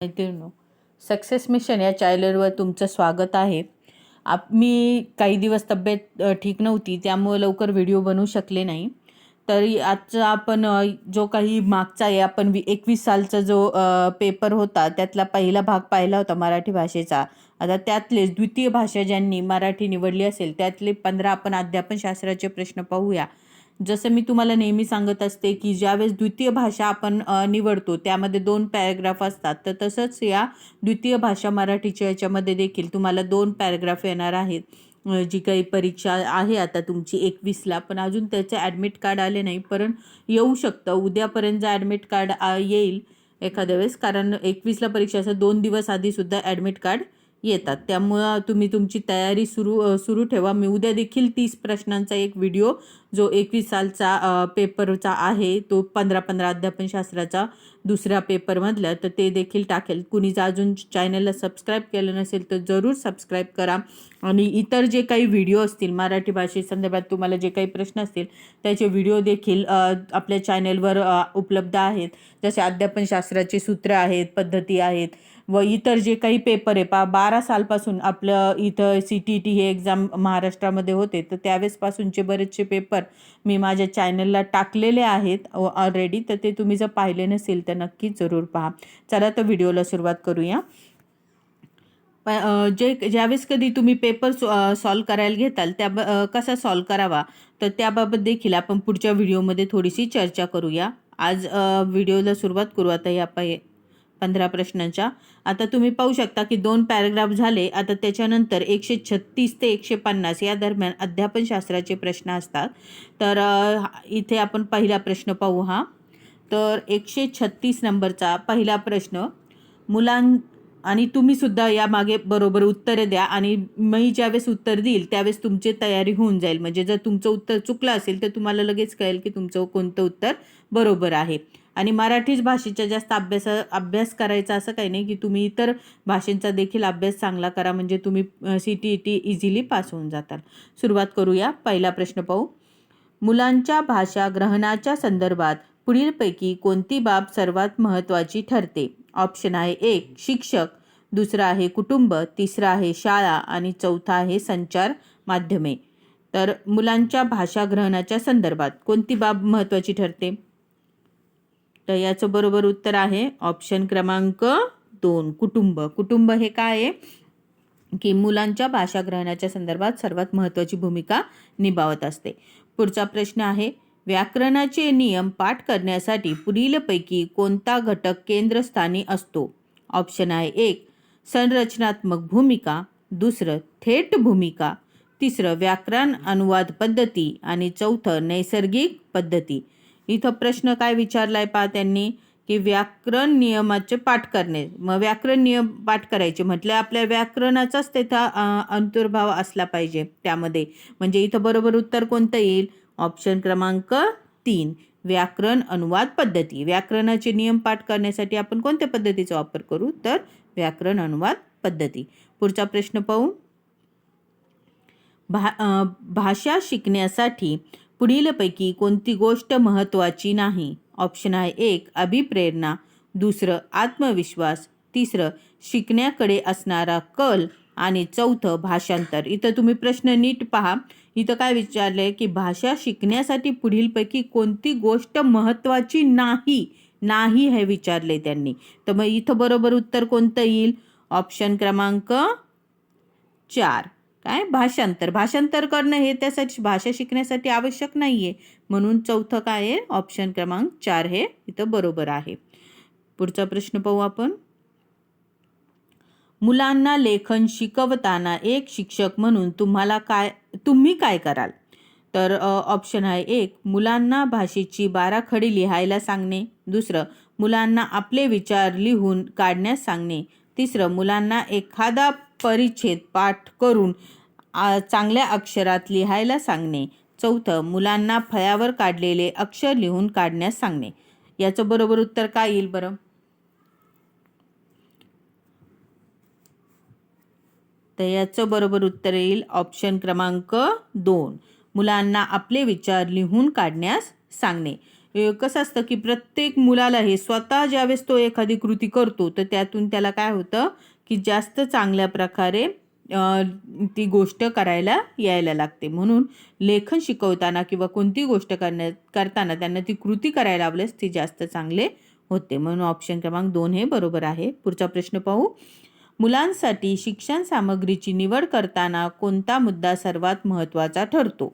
मैत्रिणींनो success mission या चॅनलवर तुमचं स्वागत आहे. आप मी काही दिवस तब्येत ठीक नव्हती त्यामुळे लवकर व्हिडिओ बनवू शकले नाही. तरी आजचा आपण जो काही मागचा आहे आपण वी एकवीस सालचा जो पेपर होता त्यातला पहिला भाग पाहिला होता मराठी भाषेचा. आता त्यातलेच द्वितीय भाषा ज्यांनी मराठी निवडली असेल त्यातले पंधरा आपण अध्यापनशास्त्राचे प्रश्न पाहूया. जसं मी तुम्हाला नेहमी सांगत असते की ज्यावेळेस द्वितीय भाषा आपण निवडतो त्यामध्ये दोन पॅराग्राफ असतात. तर तसंच या द्वितीय भाषा मराठीच्या याच्यामध्ये देखील तुम्हाला दोन पॅराग्राफ येणार आहेत. जी काही परीक्षा आहे आता तुमची एकवीसला पण अजून त्याचं ॲडमिट कार्ड आले नाही पण येऊ शकतं. उद्यापर्यंत ॲडमिट कार्ड येईल एखाद्या वेळेस कारण एकवीसला परीक्षा असं दोन दिवस आधीसुद्धा ॲडमिट कार्ड येतात. त्यामुळं तुम्ही तुमची तयारी सुरू सुरू ठेवा. मी उद्या देखील तीस प्रश्नांचा एक व्हिडिओ जो एकवीस सालचा पेपरचा आहे तो पंधरा पंधरा अध्यापनशास्त्राचा दुसऱ्या पेपरमधला तर ते देखील टाकेल. कुणी जर अजून चॅनलला सबस्क्राईब केलं नसेल तर जरूर सबस्क्राईब करा. आणि इतर जे काही व्हिडिओ असतील मराठी भाषेसंदर्भात तुम्हाला जे काही प्रश्न असतील त्याचे व्हिडिओ देखील आपल्या चॅनलवर उपलब्ध आहेत. जसे अध्यापनशास्त्राचे सूत्र आहेत पद्धती आहेत व इतर जे काही पेपर आहे पा बारा सालपासून आपलं इथं सी टी टी हे एक्झाम महाराष्ट्रामध्ये होते. तर त्यावेळेसपासूनचे बरेचसे पेपर मी माझ्या चॅनलला टाकलेले आहेत ऑलरेडी तर ते तुम्ही जर पाहिले नसेल तर नक्कीच जरूर पहा. चला तर व्हिडिओला सुरुवात करूया. प जे ज्यावेळेस कधी तुम्ही पेपर सॉल्व करायला घेताल त्या ब- कसा सॉल्व करावा? तर त्याबाबत देखील आपण पुढच्या व्हिडिओमध्ये थोडीशी चर्चा करूया. आज व्हिडिओला सुरुवात करू. आता या पै पंधरा प्रश्नांच्या. आता तुम्ही पाहू शकता की दोन पॅराग्राफ झाले. आता त्याच्यानंतर एकशे छत्तीस ते एकशे पन्नास या दरम्यान अध्यापनशास्त्राचे प्रश्न असतात. तर इथे आपण पहिला प्रश्न पाहू हा. तर एकशे छत्तीस नंबरचा पहिला प्रश्न मुलां आणि तुम्ही सुद्धा यामागे बरोबर उत्तरे द्या आणि मी ज्यावेळेस उत्तर देईल त्यावेळेस तुमची तयारी होऊन जाईल. म्हणजे जर तुमचं उत्तर चुकलं असेल तर तुम्हाला लगेच कळेल की तुमचं कोणतं उत्तर बरोबर आहे. आणि मराठीच भाषेचा जास्त अभ्यास अभ्यास करायचा असं काही नाही की तुम्ही इतर भाषेंचा देखील अभ्यास चांगला करा म्हणजे तुम्ही C T E T easily pass होऊन जाताल. सुरुवात करूया. पहिला प्रश्न पाहू. मुलांच्या भाषा ग्रहणाच्या संदर्भात पुढीलपैकी कोणती बाब सर्वात महत्त्वाची ठरते? ऑप्शन आहे एक शिक्षक. दुसरं आहे कुटुंब. तिसरं आहे शाळा. आणि चौथा आहे संचार माध्यमे. तर मुलांच्या भाषा ग्रहणाच्या संदर्भात कोणती बाब महत्त्वाची ठरते? तर याचं बरोबर उत्तर आहे ऑप्शन क्रमांक दोन कुटुंब. कुटुंब हे काय आहे? की मुलांच्या भाषा ग्रहणाच्या संदर्भात सर्वात महत्त्वाची भूमिका निभावत असते. पुढचा प्रश्न आहे व्याकरणाचे नियम पाठ करण्यासाठी पुढीलपैकी कोणता घटक केंद्रस्थानी असतो? ऑप्शन आहे एक संरचनात्मक भूमिका. दुसरं थेट भूमिका. तिसरं व्याकरण अनुवाद पद्धती. आणि चौथं नैसर्गिक पद्धती. इथं प्रश्न काय विचारलाय पा त्यांनी की व्याकरण नियमाचे पाठ करणे. मग व्याकरण नियम पाठ करायचे. म्हटलं आपल्या व्याकरणाचाच तिथं अंतर्भाव असला पाहिजे त्यामध्ये. म्हणजे इथं बरोबर उत्तर कोणतं येईल? ऑप्शन क्रमांक तीन. व्याकरण अनुवाद पद्धती. व्याकरणाचे नियम पाठ करण्यासाठी आपण कोणत्या पद्धतीचा वापर करू? तर व्याकरण अनुवाद पद्धती. पुढचा प्रश्न पाहू. भा भाषा शिकण्यासाठी पुढीलपैकी कोणती गोष्ट महत्त्वाची नाही? ऑप्शन आहे एक अभिप्रेरणा. दुसरं आत्मविश्वास. तिसरं शिकण्याकडे असणारा कल. आणि चौथं भाषांतर. इथं तुम्ही प्रश्न नीट पहा. इथं काय विचारलं आहे की भाषा शिकण्यासाठी पुढीलपैकी कोणती गोष्ट महत्त्वाची नाही? नाही हे विचारले त्यांनी. तर मग इथं बरोबर उत्तर कोणतं येईल? ऑप्शन क्रमांक चार. काय? भाषांतर. भाषांतर करणं हे त्यासाठी भाषा शिकण्यासाठी आवश्यक नाही आहे म्हणून चौथं काय आहे? ऑप्शन क्रमांक चार हे इथं बरोबर आहे. पुढचा प्रश्न पाहू आपण. मुलांना लेखन शिकवताना एक शिक्षक म्हणून तुम्हाला काय तुम्ही काय कराल? तर ऑप्शन आहे एक मुलांना भाषेची बाराखडी लिहायला सांगणे. दुसरं मुलांना आपले विचार लिहून काढण्यास सांगणे. तिसरं मुलांना एखादा परिच्छेद पाठ करून चांगल्या अक्षरात लिहायला सांगणे. चौथं मुलांना फळ्यावर काढलेले अक्षर लिहून काढण्यास सांगणे. याचं बरोबर उत्तर काय येईल बरं? तर याचं बरोबर उत्तर येईल ऑप्शन क्रमांक दोन. मुलांना आपले विचार लिहून काढण्यास सांगणे. कसं असतं की प्रत्येक मुलाला हे स्वतः ज्यावेळेस तो एखादी कृती करतो तर त्यातून त्याला काय होतं? की जास्त चांगल्या प्रकारे ती गोष्ट करायला यायला लागते. म्हणून लेखन शिकवताना किंवा कोणती गोष्ट करण्या करताना त्यांना ती कृती करायला लावल्यास ती जास्त चांगले होते. म्हणून ऑप्शन क्रमांक दोन हे बरोबर आहे. पुढचा प्रश्न पाहू. मुलांसाठी शिक्षण सामग्रीची निवड करताना कोणता मुद्दा सर्वात महत्त्वाचा ठरतो?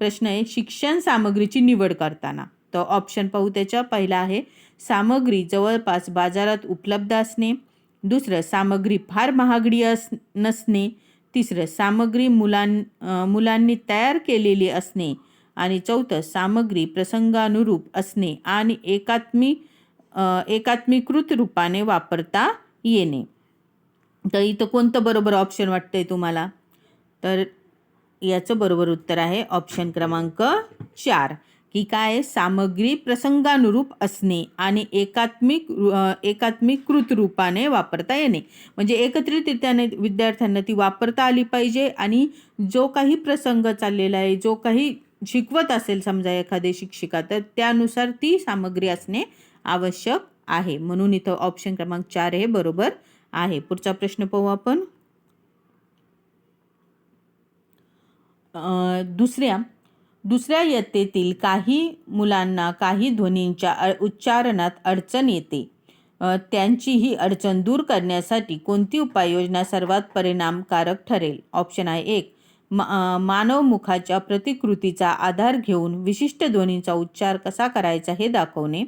प्रश्न आहे शिक्षण सामग्रीची निवड करताना. तर ऑप्शन पाहू त्याच्या. पहिला आहे सामग्री जवळपास बाजारात उपलब्ध असणे. दुसरं सामग्री फार महागडी अस नसणे. तिसरं सामग्री मुलां मुलांनी तयार केलेली असणे. आणि चौथं सामग्री प्रसंगानुरूप असणे आणि एकात्मिक एकात्मीकृत रूपाने वापरता येणे. तर इथं कोणतं बरोबर ऑप्शन वाटतंय तुम्हाला? तर याचं बरोबर उत्तर आहे ऑप्शन क्रमांक चार. की काय? सामग्री प्रसंगानुरूप असणे आणि एकात्मिक एकात्मिक एकात्मिकृत रूपाने वापरता येणे. म्हणजे एकत्रितरित्याने विद्यार्थ्यांना ती वापरता आली पाहिजे आणि जो काही प्रसंग चाललेला आहे जो काही शिकवत असेल समजा एखादे शिक्षिका तर त्यानुसार ती सामग्री असणे आवश्यक आहे. म्हणून इथं ऑप्शन क्रमांक चार हे बरोबर आहे. पुढचा प्रश्न पाहू आपण. दुसऱ्या दुसऱ्या इयत्तेतील काही मुलांना काही ध्वनींच्या अ- उच्चारणात अडचण येते. त्यांची ही अडचण दूर करण्यासाठी कोणती उपाययोजना सर्वात परिणामकारक ठरेल? ऑप्शन आहे एक. मा मानवमुखाच्या मानव मुखाच्या प्रतिकृतीचा आधार घेऊन विशिष्ट ध्वनींचा उच्चार कसा करायचा हे दाखवणे.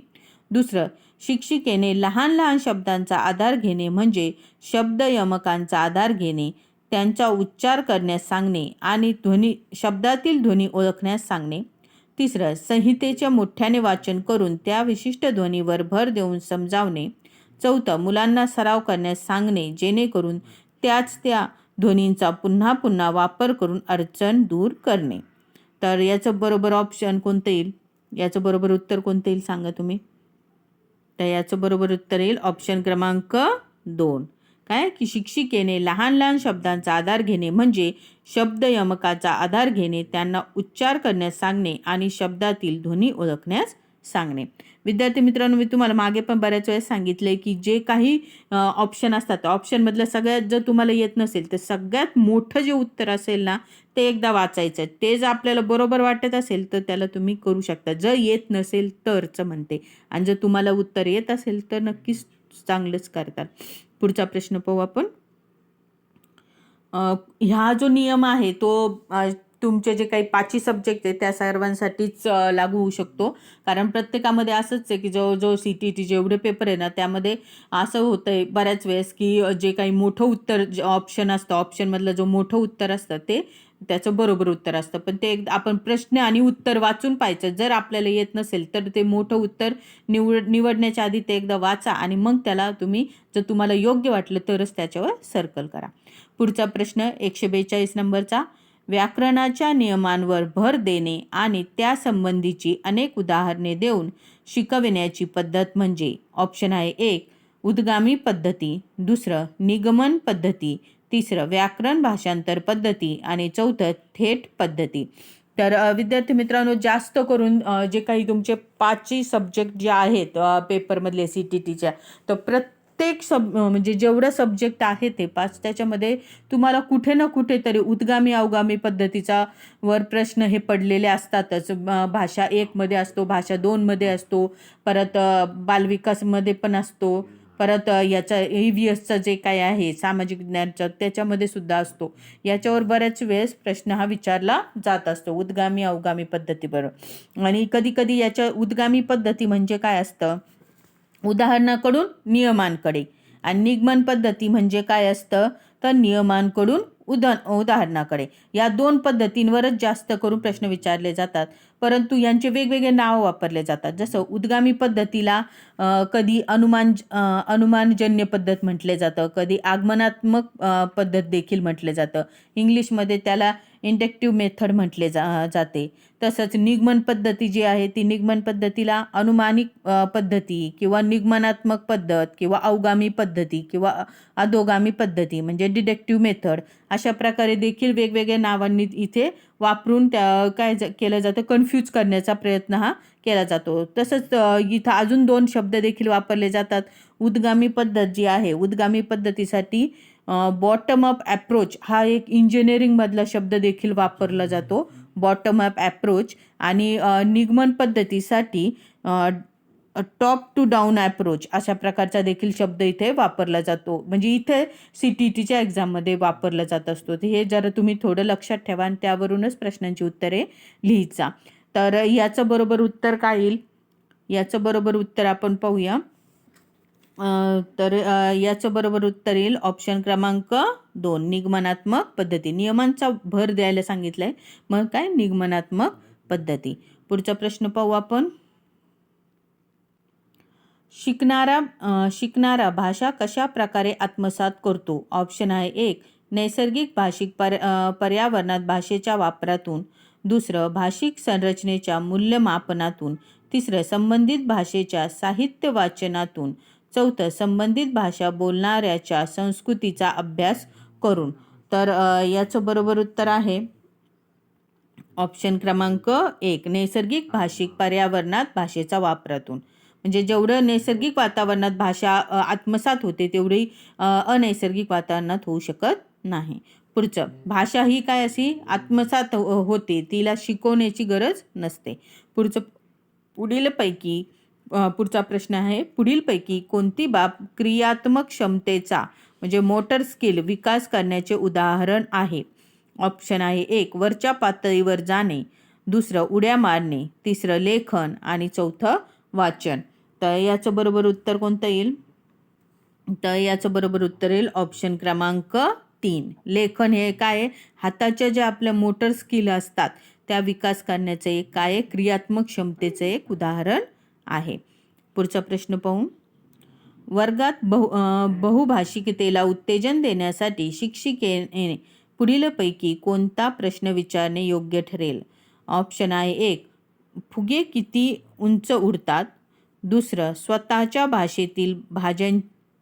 दुसरं शिक्षिकेने लहान लहान शब्दांचा आधार घेणे म्हणजे शब्दयमकांचा आधार घेणे. त्यांचा उच्चार करण्यास सांगणे आणि ध्वनी शब्दातील ध्वनी ओळखण्यास सांगणे. तिसरं संहितेच्या मोठ्याने वाचन करून त्या विशिष्ट ध्वनीवर भर देऊन समजावणे. चौथं मुलांना सराव करण्यास सांगणे जेणेकरून त्याच त्या ध्वनींचा पुन्हा पुन्हा वापर करून अडचण दूर करणे. तर याचं बरोबर ऑप्शन कोणतं येईल? याचं बरोबर उत्तर कोणतं येईल सांगा तुम्ही? तर याचं बरोबर उत्तर येईल ऑप्शन क्रमांक दोन. काय? की शिक्षिकेने लहान लहान शब्दांचा आधार घेणे म्हणजे शब्दयमकाचा आधार घेणे त्यांना उच्चार करण्यास सांगणे आणि शब्दातील ध्वनी ओळखण्यास सांगणे. विद्यार्थी मित्रांनो मी तुम्हाला मागे पण बऱ्याच वेळेस सांगितले की जे काही ऑप्शन असतात ऑप्शनमधलं सगळ्यात जर तुम्हाला येत नसेल तर सगळ्यात मोठं जे उत्तर असेल ना ते एकदा वाचायचं. ते जर आपल्याला बरोबर वाटत असेल तर त्याला तुम्ही करू शकता. जर येत नसेल तरच म्हणते. आणि जर तुम्हाला उत्तर येत असेल तर नक्कीच चांगलंच करतात. पुढचा प्रश्न पाहू आपण. ह्या जो नियम आहे तो तुमचे जे काही पाचही सब्जेक्ट आहेत त्या सर्वांसाठीच लागू होऊ शकतो. कारण प्रत्येकामध्ये असंच आहे की जो जो सी टी टी जेवढे पेपर आहे ना त्यामध्ये असं होतं आहे बऱ्याच वेळेस की जे काही मोठं उत्तर जे ऑप्शन असतं ऑप्शनमधलं जो मोठं उत्तर असतं ते त्याचं बरोबर उत्तर असतं. पण ते एक आपण प्रश्न आणि उत्तर वाचून पाहायचं. जर आपल्याला येत नसेल तर ते मोठं उत्तर निवड निवडण्याच्या आधी ते एकदा वाचा आणि मग त्याला तुम्ही जर तुम्हाला योग्य वाटलं तरच त्याच्यावर सर्कल करा. पुढचा प्रश्न एकशे बेचाळीस नंबरचा. व्याकरणाच्या नियमांवर भर देणे आणि त्यासंबंधीची अनेक उदाहरणे देऊन शिकविण्याची पद्धत म्हणजे ऑप्शन आहे एक उद्गामी पद्धती दुसरं निगमन पद्धती तिसरं व्याकरण भाषांतर पद्धती आणि चौथं थेट पद्धती. तर विद्यार्थी मित्रांनो जास्त करून जे काही तुमचे पाचही सब्जेक्ट जे आहेत पेपरमधले सी टी टीच्या तर प्रत्येक सब म्हणजे जेवढं सब्जेक्ट आहे ते पाच त्याच्यामध्ये तुम्हाला कुठे ना कुठेतरी उद्गामी अवगामी पद्धतीचा वर प्रश्न हे पडलेले असतातच. भाषा एकमध्ये असतो भाषा दोनमध्ये असतो परत बालविकासमध्ये पण असतो. परत याचं याचा ई व्ही एसचं जे काय आहे सामाजिक ज्ञानचं त्याच्यामध्ये सुद्धा असतो. याच्यावर बऱ्याच वेळेस प्रश्न हा विचारला जात असतो उद्गामी अवगामी पद्धतीबरोबर आणि कधी कधी याच्या उद्गामी पद्धती म्हणजे काय असतं? उदाहरणाकडून नियमांकडे. आणि निगमन पद्धती म्हणजे काय असतं? तर नियमांकडून उदा उदाहरणाकडे. या दोन पद्धतींवरच जास्त करून प्रश्न विचारले जातात. परंतु यांचे वेगवेगळे नाव वापरले जातात. जसं उद्गामी पद्धतीला कधी अनुमान अनुमानजन्य पद्धत म्हटले जातं. कधी आगमनात्मक पद्धत देखील म्हटलं जातं. इंग्लिशमध्ये त्याला इंडक्टिव्ह मेथड म्हटले जा जाते. तसंच निगमन पद्धती जी आहे ती निगमन पद्धतीला अनुमानिक पद्धती किंवा निगमनात्मक पद्धत किंवा अवगामी पद्धती किंवा अधोगामी पद्धती म्हणजे डिडक्टिव्ह मेथड. अशा प्रकारे देखील वेगवेगळ्या नावांनी इथे वापरून त्या काय ज- केलं जातं कन्फ्यूज करण्याचा प्रयत्न हा केला जातो. तसंच इथं अजून दोन शब्द देखील वापरले जातात. उद्गामी पद्धत जी आहे उद्गामी पद्धतीसाठी बॉटम अप ॲप्रोच हा एक इंजिनिअरिंगमधला शब्द देखील वापरला जातो. बॉटम अप ॲप्रोच आणि निगमन पद्धतीसाठी टॉप टू डाऊन ॲप्रोच अशा प्रकारचा देखील शब्द इथे वापरला जातो. म्हणजे इथे सी टी टीच्या एक्झाममध्ये वापरला जात असतो. तर हे जरा तुम्ही थोडं लक्षात ठेवा आणि त्यावरूनच प्रश्नांची उत्तरे लिहिचा तर याचं बरोबर उत्तर काय येईल? याचं बरोबर उत्तर आपण पाहूया. तर याचं बरोबर उत्तर येईल. ऑप्शन क्रमांक दोन निगमनात्मक पद्धती. नियमांचा भर द्यायला सांगितलंय. मग काय? निगमनात्मक पद्धती. पुढचा प्रश्न पाहू आपण. शिकणारा शिकणारा भाषा कशा प्रकारे आत्मसात करतो? ऑप्शन आहे एक नैसर्गिक भाषिक पर पर्यावरणात भाषेच्या वापरातून. दुसरं भाषिक संरचनेच्या मूल्यमापनातून. तिसरं संबंधित भाषेच्या साहित्य वाचनातून. चौथं संबंधित भाषा बोलणाऱ्याच्या संस्कृतीचा अभ्यास करून. तर याचं बरोबर उत्तर आहे. ऑप्शन क्रमांक एक नैसर्गिक भाषिक पर्यावरणात भाषेचा वापरातून. म्हणजे जेवढं नैसर्गिक वातावरणात भाषा आत्मसात होते तेवढी अनैसर्गिक वातावरणात होऊ शकत नाही. पुढचं भाषा ही काय अशी? आत्मसात होते तिला शिकवण्याची गरज नसते. पुढचं पुढीलपैकी पुढचा प्रश्न आहे पुढीलपैकी कोणती बाब क्रियात्मक क्षमतेचा म्हणजे मोटर स्किल विकास करण्याचे उदाहरण आहे? ऑप्शन आहे एक वरच्या पातळीवर जाणे दुसरं उड्या मारणे तिसरं लेखन आणि चौथं वाचन. तर याचं बरोबर उत्तर कोणतं येईल? तर याचं बरोबर उत्तर येईल ऑप्शन क्रमांक तीन. लेखन हे काय हाताच्या ज्या आपल्या मोटर स्किल असतात त्या विकास करण्याचं एक काय क्रियात्मक क्षमतेचं एक उदाहरण आहे. पुढचा प्रश्न पाहू. वर्गात बहु बहुभाषिकतेला उत्तेजन देण्यासाठी शिक्षिकेने पुढीलपैकी कोणता प्रश्न विचारणे योग्य ठरेल? ऑप्शन आहे एक फुगे किती उंच उडतात? दुसरं स्वतःच्या भाषेतील भाज्यां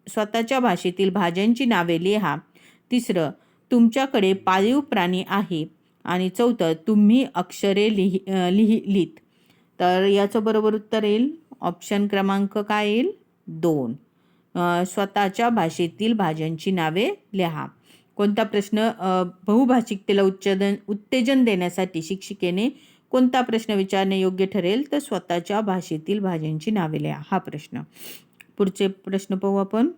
स्वतःच्या भाषेतील भाज्यांची नावे लिहा. तिसरं तुमच्याकडे पाळीव प्राणी आहे. आणि चौथं तुम्ही अक्षरे लिहि लिहिलीत तर याचं बरोबर उत्तर येईल. ऑप्शन क्रमांक काय येईल? दोन. स्वतःच्या भाषेतील भाज्यांची नावे लिहा. कोणता प्रश्न बहुभाषिकतेला उच्चदन उत्तेजन देण्यासाठी शिक्षिकेने कोणता प्रश्न विचारणे योग्य ठरेल? तर स्वतःच्या भाषेतील भाज्यांची नावे लिहा. हा प्रश्न. पुढचे प्रश्न पाहू आपण.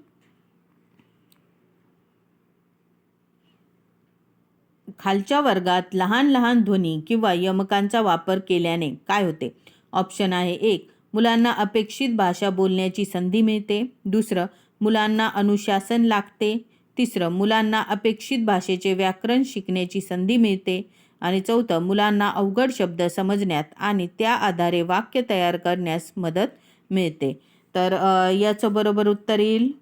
खालच्या वर्गात लहान लहान ध्वनी किंवा यमकांचा वापर केल्याने काय होते? ऑप्शन आहे एक मुलांना अपेक्षित भाषा बोलण्याची संधी मिळते. दुसरं मुलांना अनुशासन लागते. तिसरं मुलांना अपेक्षित भाषेचे व्याकरण शिकण्याची संधी मिळते. आणि चौथं मुलांना अवघड शब्द समजण्यात आणि त्या आधारे वाक्य तयार करण्यास मदत मिळते. तर याचं बरोबर उत्तर येईल.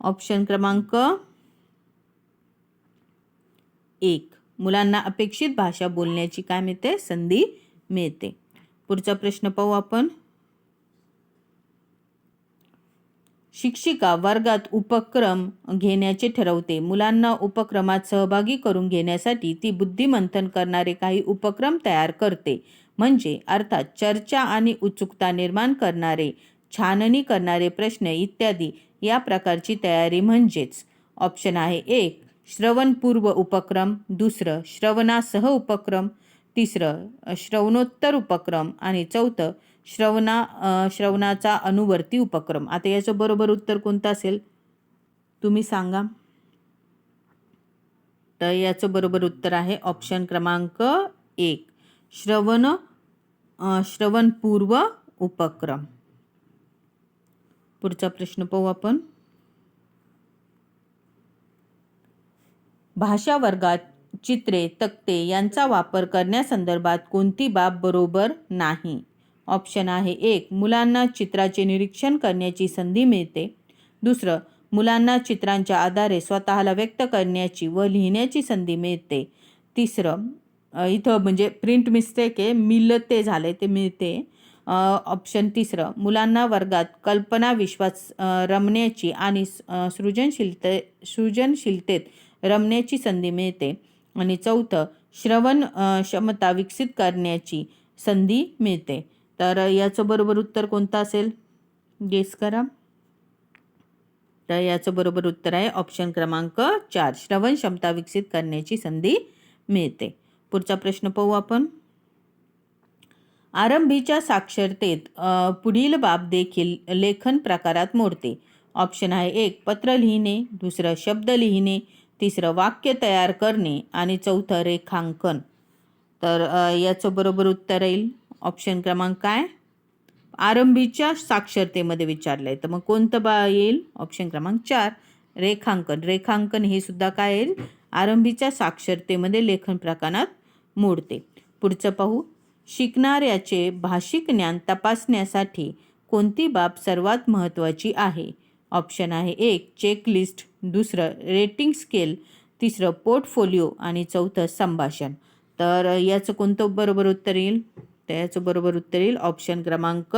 ऑप्शन क्रमांक एक. मुलांना अपेक्षित भाषा बोलण्याची काय मिळते? संधी मिळते. पुढचा प्रश्न पाहू आपण. शिक्षिका वर्गात उपक्रम घेण्याचे ठरवते. मुलांना उपक्रमात सहभागी करून घेण्यासाठी ती बुद्धिमंथन करणारे काही उपक्रम तयार करते. म्हणजे अर्थात चर्चा आणि उत्सुकता निर्माण करणारे छाननी करणारे प्रश्न इत्यादी. या प्रकारची तयारी म्हणजेच ऑप्शन आहे एक श्रवणपूर्व उपक्रम दुसरं श्रवणासह उपक्रम तिसरं श्रवणोत्तर उपक्रम आणि चौथं श्रवणा श्रवणाचा अनुवर्ती उपक्रम. आता याचं बरोबर उत्तर कोणतं असेल? तुम्ही सांगा. तर याचं बरोबर उत्तर आहे ऑप्शन क्रमांक एक श्रवण श्रवणपूर्व उपक्रम. पुढचा प्रश्न पाहू आपण. भाषा वर्गात चित्रे तक्ते यांचा वापर करण्यासंदर्भात कोणती बाब बरोबर नाही? ऑप्शन आहे एक मुलांना चित्राचे निरीक्षण करण्याची संधी मिळते. दुसरं मुलांना चित्रांच्या आधारे स्वतःला व्यक्त करण्याची व लिहिण्याची संधी मिळते. तिसरं इथं म्हणजे प्रिंट मिस्टेक आहे मिलते झाले ते मिळते. ऑप्शन तिसरं मुलांना वर्गात कल्पना विश्वास रमण्याची आणि स- सृजनशीलते सृजनशीलतेत रमण्याची संधी मिळते. आणि चौथं श्रवण क्षमता विकसित करण्याची संधी मिळते. तर याचं बरोबर उत्तर कोणतं असेल? गेस करा. तर याचं बरोबर उत्तर आहे ऑप्शन क्रमांक चार श्रवण क्षमता विकसित करण्याची संधी मिळते. पुढचा प्रश्न पाहू आपण. आरंभीच्या साक्षरतेत पुढील बाब देखील लेखन प्रकारात मोडते. ऑप्शन आहे एक पत्र लिहिणे. दुसरं शब्द लिहिणे. तिसरं वाक्य तयार करणे आणि चौथं रेखांकन. तर याचं बरोबर उत्तर येईल. ऑप्शन क्रमांक काय? आरंभीच्या साक्षरतेमध्ये विचारलं आहे तर मग कोणतं बा येईल? ऑप्शन क्रमांक चार रेखांकन. रेखांकन हे सुद्धा काय येईल? आरंभीच्या साक्षरतेमध्ये लेखन प्रकारात मोडते. पुढचं पाहू. शिकणाऱ्याचे भाषिक ज्ञान तपासण्यासाठी कोणती बाब सर्वात महत्त्वाची आहे? ऑप्शन आहे एक चेकलिस्ट दुसरं रेटिंग स्केल तिसरं पोर्टफोलिओ आणि चौथं संभाषण. तर याचं कोणतं बरोबर उत्तर येईल? तर याचं बरोबर उत्तर येईल ऑप्शन क्रमांक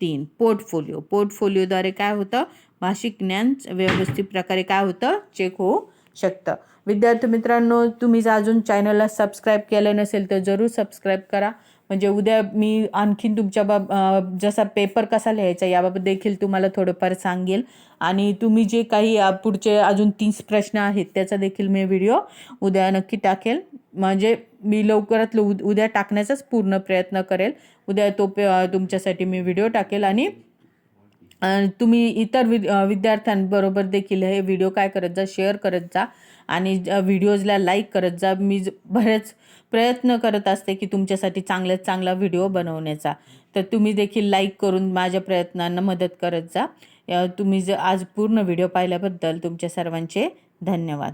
तीन पोर्टफोलिओ. पोर्टफोलिओद्वारे काय होतं? भाषिक ज्ञान व्यवस्थित प्रकारे काय होतं? चेक होऊ शकतं. विद्यार्थी मित्रांनो तुम्ही जर अजून चॅनलला सबस्क्राईब केलं नसेल तर जरूर सबस्क्राईब करा. म्हणजे उद्या मी आणखीन तुमच्या बाब जसा पेपर कसा लिहायचा याबाबत देखील तुम्हाला थोडंफार सांगेल. आणि तुम्ही जे काही पुढचे अजून तीस प्रश्न आहेत त्याचा देखील मी व्हिडिओ उद्या नक्की टाकेल. म्हणजे मी लवकरात लव उद्या टाकण्याचाच पूर्ण प्रयत्न करेल. उद्या तो पे तुमच्यासाठी मी व्हिडिओ टाकेल. आणि तुम्ही इतर विद विद्यार्थ्यांबरोबर देखील हे व्हिडिओ काय करत जा शेअर करत जा. आणि व्हिडिओजला लाईक करत जा. मी ज- बरेच प्रयत्न करत असते की तुमच्यासाठी चांगल्यात चांगला व्हिडिओ बनवण्याचा. तर तुम्ही देखील लाईक करून माझ्या प्रयत्नांना मदत करत जा. तुम्ही ज आज पूर्ण व्हिडिओ पाहिल्याबद्दल तुमच्या सर्वांचे धन्यवाद.